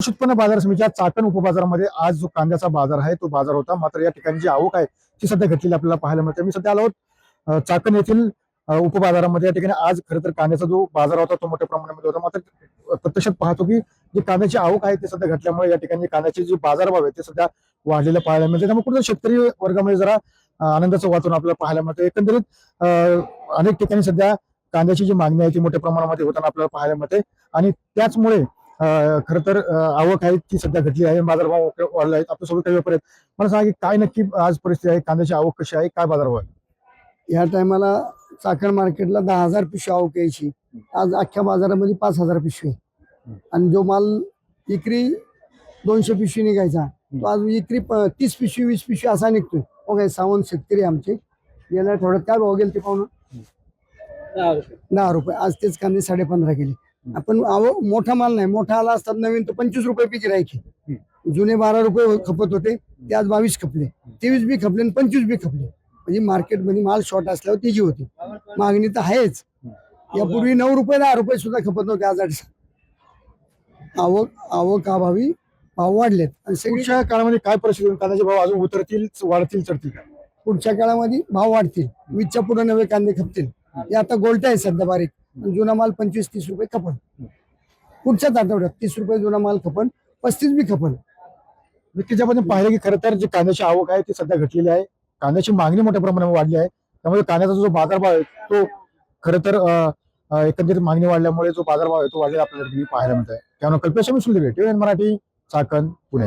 कृषी उत्पन्न बाजार समितीच्या चाकण उपबाजारामध्ये आज जो कांद्याचा बाजार आहे तो बाजार होता. मात्र या ठिकाणी जी आवक आहे ती सध्या घटलेली आपल्याला पाहायला मिळते. मी सध्या आलो चाकण येथील उपबाजारामध्ये. या ठिकाणी आज खरं तर कांद्याचा जो बाजार होता तो मोठ्या प्रमाणामध्ये होता. मात्र प्रत्यक्षात पाहतो की जी कांद्याची आवक आहे ती सध्या घटल्यामुळे या ठिकाणी कांद्याचे जे बाजारभाव आहे ते सध्या वाढलेलं पाहायला मिळते. त्यामुळे कुठे शेतकरी वर्गामध्ये जरा आनंदाचं वातावरण आपल्याला पाहायला मिळतं. एकंदरीत अनेक ठिकाणी सध्या कांद्याची जी मागणी आहे ती मोठ्या प्रमाणामध्ये होताना आपल्याला पाहायला मिळते. आणि त्याचमुळे खरं तर आवक आहे ती सध्या घटली आहे. बाजारभाव वाढले आहेत. आपल्यासोबत काही व्यापारी आहेत. मला सांगा की काय नक्की आज परिस्थिती आहे? कांद्याची आवक कशी आहे? काय बाजारभाव आहे? या टायमाला चाकण मार्केटला दहा हजार पिशवी आवक यायची. आज अख्ख्या बाजारामध्ये पाच हजार पिशवी. आहे. आणि जो माल विक्री दोनशे पिशवी निघायचा तो आज विक्री प- तीस पिशवी वीस पिशवी असा निघतोय. हो ओके सावंत शेतकरी आमचे. गेल्या थोडं काय भाव गेले ते पाहून दहा रुपये. आज तेच कांदे साडे पंधरा गेले आपण मोठा माल नाही. मोठा आला असतात नवीन तर पंचवीस रुपये पीक राहायचे. जुने बारा रुपये खपत होते. ते आज बावीस खपले. तेवीस बी खपले आणि पंचवीस बी खपले. म्हणजे मार्केटमध्ये माल शॉर्ट असल्यावर तिची होती. मागणी तर आहेच. यापूर्वी नऊ रुपये दहा रुपये सुद्धा खपत नव्हते आज आठ आवक आवक अभावी भाव वाढलेत. आणि सगळी पुढच्या काळामध्ये काय परिस्थिती? कांद्याचे भाव अजून उतरतील वाढतील चढतील पुढच्या काळामध्ये भाव वाढतील. वीसच्या पुढे नवे कांदे खपतील. हे आता गोलटे आहे सध्या बारीक. आणि जुना माल पंचवीस तीस रुपये खपन. पुढच्याच आठवड्यात तीस रुपये जुना माल खपन पस्तीस बी खपन. नक्कीच आपण पाहिलं की खरं तर जी कांद्याची आवक आहे ती सध्या घटलेली आहे. कांद्याची मागणी मोठ्या प्रमाणात वाढली आहे. त्यामुळे कांद्याचा जो बाजारभाव आहे तो खरं तर एकंदरीत मागणी वाढल्यामुळे जो बाजारभाव आहे तो वाढलेला आपल्याला पाहायला मिळत आहे त्यामुळे कल्पेश मी सुंदर टीव्ही मराठी चाकण पुणे.